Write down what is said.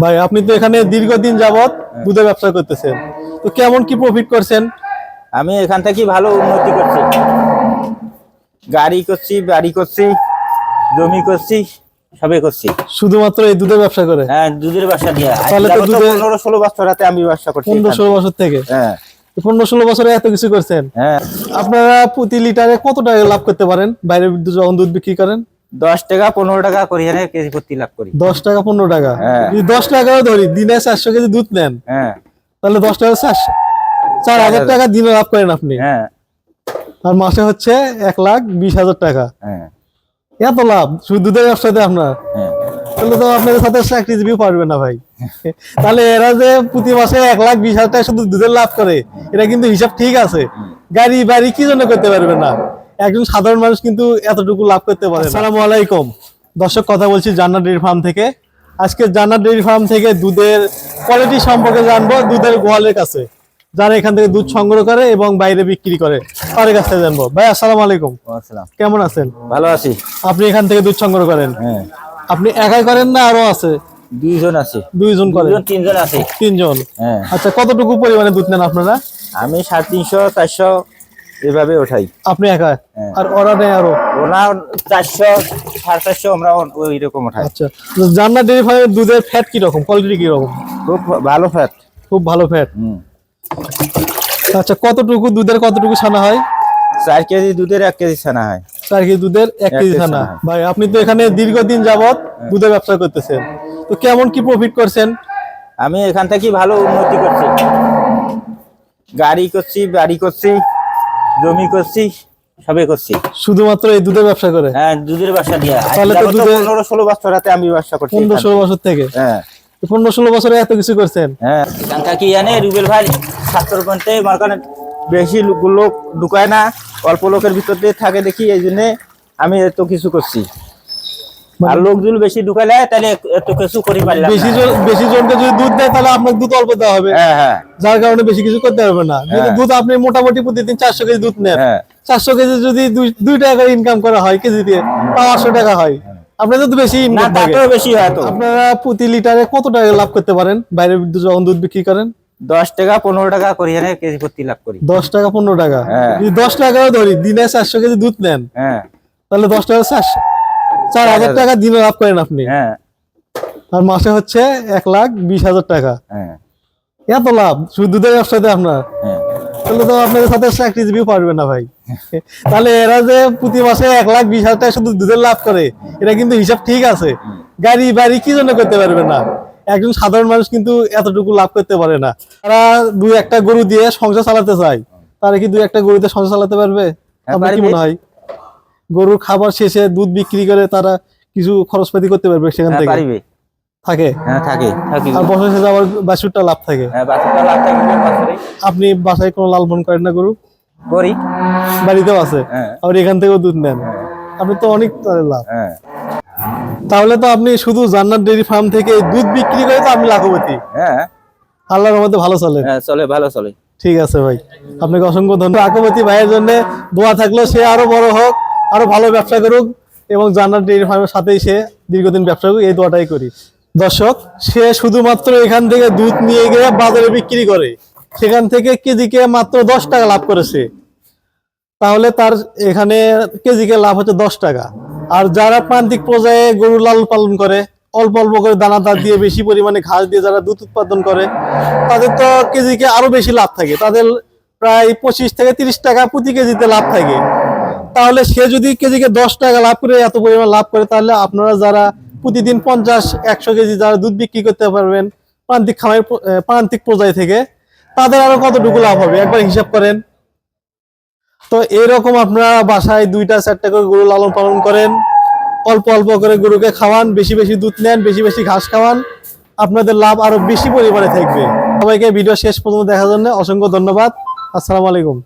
ভাই আপনি তো এখানে দীর্ঘদিন যাবত দুধের ব্যবসা করতেছেন। তো কেমন কি প্রফিট করছেন? আমি এখান থেকে ভালো উন্নতি করছি। গাড়ি করছি বাড়ি করছি জমি করছি সবে করছি। শুধুমাত্র এই দুধের ব্যবসা করে? হ্যাঁ দুধের ব্যবসা দিয়ে। তাহলে তো দুধের- পনেরো ষোলো বছর হাতে আমি ব্যবসা করছি পনেরো এখানে। ষোলো বছর থেকে? হ্যাঁ। পনেরো ষোলো বছরে এত কিছু করছেন। হ্যাঁ। আপনারা প্রতি লিটারে কত টাকা লাভ করতে পারেন? বাইরে যখন দুধ বিক্রি করেন? দশ টাকা পনেরো টাকা করি কেজি প্রতি লাভ করি। দশ টাকা পনেরো টাকা? হ্যাঁ। দশ টাকাও ধরি দিনে চারশো কেজি দুধ নেন হ্যাঁ। তাহলে দশ টাকা চারশো। চার হাজার টাকা দিনে লাভ করেন আপনি। হ্যাঁ। আর মাসে হচ্ছে এক লাখ বিশ হাজার টাকা। হ্যাঁ। এত লাভ শুধু দুধের ব্যবসাতে আপনার। হ্যাঁ। তাহলে তো আপনাদের সাথে চাকরিজীবী পারবে না ভাই। তাহলে এরা যে প্রতি মাসে এক লাখ বিশ হাজার টাকা শুধু দুধের লাভ করে এটা কিন্তু হিসাব ঠিক আছে। গাড়ি বাড়ি কি জন্য করতে পারবে না? একজন সাধারণ মানুষ কিন্তু এতটুকু লাভ করতে পারে আসসালামু আলাইকুম। দর্শক কথা বলছি জান্নাত ডেয়ারি ফার্ম থেকে। আজকে জান্নাত ডেয়ারি ফার্ম থেকে দুধের কোয়ালিটি সম্পর্কে জানব দুধের গোয়ালের কাছে। যারা এখান থেকে দুধ সংগ্রহ করে এবং বাইরে বিক্রি করে তাদের কাছ থেকে জানব। ভাই আসসালামু আলাইকুম। আসসালাম। কেমন আছেন? ভালো আছি। আপনি এখান থেকে দুধ সংগ্রহ করেন? হ্যাঁ। আপনি একাই করেন না আরও আছে? দুইজন আছি। দুইজন করেন? তিনজন আছে। তিনজন? হ্যাঁ। আচ্ছা কতটুকু পরিমাণে দুধ নেন আপনারা? আমি সাড়ে তিনশো চারশো এভাবে ওঠাই। আপনি একা? হ্যাঁ। আর ওরা নেই আরও? ওরা চারশো সাড়ে চারশো আমরা ওই রকম ওঠাই। আচ্ছা। জান্নাত ডেয়ারি ফার্মের দুধের ফ্যাট কি রকম কোয়ালিটি কি রকম খুব ভালো ফ্যাট খুব ভালো ফ্যাট আচ্ছা কতটুকু দুধের কতটুকু ছানা হয়? চার কেজি দুধের এক কেজি ছানা হয়। চার কেজি দুধের এক কেজি ছানা। ছানা। ভাই আপনি তো এখানে দীর্ঘদিন যাবত দুধের ব্যবসা করতেছেন। তো কেমন কি প্রফিট করছেন? আমি এখান থেকে ভালো উন্নতি করছি। গাড়ি করছি বাড়ি করছি। জমি করছি সবে করছি। শুধুমাত্র এই দুধের ব্যবসা করে? হ্যাঁ দুধের ব্যবসা দিয়ে তাহলে তো দুধের- পনেরো ষোলো বছর হাতে আমি ব্যবসা করছি পনেরো এখানে। ষোলো বছর থেকে? হ্যাঁ। পনেরো ষোলো বছরে এত কিছু করছেন? হ্যাঁ। এখান কি জানে রুবেল ভাই ছাত্র পন্থে আমার কারণে বেশি লোক লোক ঢুকায় না অল্প লোকের ভিতর দিয়ে থাকে দেখি এই জন্য আমি এত কিছু করছি। আর লোকজন বেশি ঢুকালে তাহলে এত কিছু করি পারলাম বেশি জন বেশি জনকে যদি দুধ দেয় তাহলে আপনার দুধ অল্প দেওয়া হবে। হ্যাঁ হ্যাঁ। যার কারণে বেশি কিছু করতে পারবে না। হ্যাঁ। দুধ আপনি মোটামুটি প্রতিদিন চারশো কেজি দুধ নেন হ্যাঁ। চারশো কেজি যদি দুই- টাকা ইনকাম করা হয় কেজি দিয়ে পাঁচশো টাকা হয়। আপনাদের তো বেশি বেশি হয় তো। আপনারা প্রতি লিটারে কত টাকা লাভ করতে পারেন? বাইরে যখন দুধ বিক্রি করেন? দশ টাকা পনেরো টাকা করি এনে কেজি প্রতি লাভ করি। দশ টাকা পনেরো টাকা? হ্যাঁ। যদি দশ টাকাও ধরি দিনে চারশো কেজি দুধ নেন হ্যাঁ। তাহলে দশ টাকা চারশো। চার হাজার টাকা দিনে লাভ করেন আপনি। হ্যাঁ। আর মাসে হচ্ছে এক লাখ বিশ হাজার টাকা। হ্যাঁ। এত লাভ শুধু দুধের ব্যবসাতে আপনার। হ্যাঁ। তাহলে তো আপনাদের সাথে পারবে না ভাই। তাহলে এরা যে প্রতি মাসে এক লাখ বিশ হাজার টাকা শুধু দুধের লাভ করে এটা কিন্তু হিসাব ঠিক আছে। গাড়ি বাড়ি কি জন্য করতে পারবে না? একজন সাধারণ মানুষ কিন্তু এতটুকু লাভ করতে পারে না। তারা দুই একটা গরু দিয়ে সংসার চালাতে চায়। তারা কি দুই একটা গরুতে সংসার চালাতে পারবে? আপনার কি মনে হয়? গরুর খাবার শেষে দুধ বিক্রি করে তারা কিছু খরচপাতি করতে পারবে সেখান হ্যাঁ, থেকে। পারিবে। থাকে? হ্যাঁ থাকে। থাকি। আর বছর শেষে আবার বাছুরটা লাভ থাকে। হ্যাঁ লাভ বছরে আপনি বাসায় কোনো করেন না গরু? করি। বাড়িতেও আছে? হ্যাঁ। আবার এখান থেকেও দুধ নেন। আপনি তো অনেক লাভ। হ্যাঁ। তাহলে তো আপনি শুধু জান্নাত ডেয়ারি ফার্ম থেকে দুধ বিক্রি করে তো আপনি লাখপতি। হ্যাঁ। আল্লাহর মধ্যে ভালো চলে। হ্যাঁ চলে ভালো চলে। ঠিক আছে ভাই। আপনাকে অসংখ্য ধন্যবাদ। লাখপতি ভাইয়ের জন্য দোয়া থাকল সে আরও বড় হোক। আরও ভালো ব্যবসা করুক এবং জান্নাত ডেয়ারি ফার্মের সাথেই সে দীর্ঘদিন ব্যবসা করুক, এই দোয়াটাই করি। দর্শক, সে শুধুমাত্র এখান থেকে দুধ নিয়ে গিয়ে বাজারে বিক্রি করে, সেখান থেকে কেজিকে মাত্র দশ টাকা লাভ করেছে। তাহলে তার এখানে কেজিকে লাভ হচ্ছে দশ টাকা। আর যারা প্রান্তিক পর্যায়ে গরু লাল পালন করে, অল্প অল্প করে দানা দানাদার দিয়ে বেশি পরিমাণে ঘাস দিয়ে যারা দুধ উৎপাদন করে, তাদের তো কেজিকে আরও বেশি লাভ থাকে। তাদের প্রায় পঁচিশ থেকে তিরিশ টাকা প্রতি কেজিতে লাভ থাকে। তাহলে সে যদি কেজিকে দশ টাকা লাভ করে, এত পরিমাণ লাভ করে, তাহলে আপনারা যারা প্রতিদিন পঞ্চাশ, একশো কেজি যারা দুধ বিক্রি করতে পারবেন প্রান্তিক খামার প্রান্তিক পর্যায় থেকে, তাদের আরও কতটুকু লাভ হবে? একবার হিসাব করেন। তো এরকম আপনারা বাসায় দুইটা, চারটা করে গরু লালন পালন করেন। অল্প অল্প করে গরুকে খাওয়ান, বেশি বেশি দুধ নেন, বেশি বেশি ঘাস খাওয়ান। আপনাদের লাভ আরও বেশি পরিমাণে থাকবে। সবাইকে ভিডিও শেষ পর্যন্ত দেখার জন্য অসংখ্য ধন্যবাদ। আসসালামু আলাইকুম।